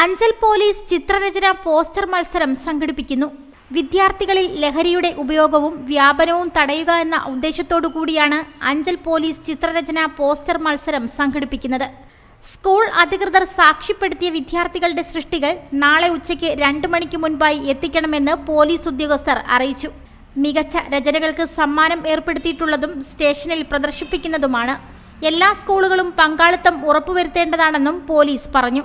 Anchal police ചിത്രരചന poster മത്സരം സംഘടിപ്പിക്കുന്നു. വിദ്യാർത്ഥികളിൽ ലഹരിയുടെ ഉപയോഗവും വ്യാപനവും തടയുക എന്ന ഉദ്ദേശത്തോടു കൂടിയാണ് അഞ്ചൽ പോലീസ് ചിത്രരചന പോസ്റ്റർ മത്സരം സംഘടിപ്പിക്കുന്നത്. സ്കൂൾ അധികൃതർ സാക്ഷ്യപ്പെടുത്തിയ വിദ്യാർത്ഥികളുടെ സൃഷ്ടികൾ നാളെ ഉച്ചയ്ക്ക് രണ്ട് മണിക്ക് മുൻപായി എത്തിക്കണമെന്ന് പോലീസ് ഉദ്യോഗസ്ഥർ അറിയിച്ചു. മികച്ച രചനകൾക്ക് സമ്മാനം ഏർപ്പെടുത്തിയിട്ടുള്ളതും സ്റ്റേഷനിൽ പ്രദർശിപ്പിക്കുന്നതുമാണ്. എല്ലാ സ്കൂളുകളും പങ്കാളിത്തം ഉറപ്പുവരുത്തേണ്ടതാണെന്നും പോലീസ് പറഞ്ഞു.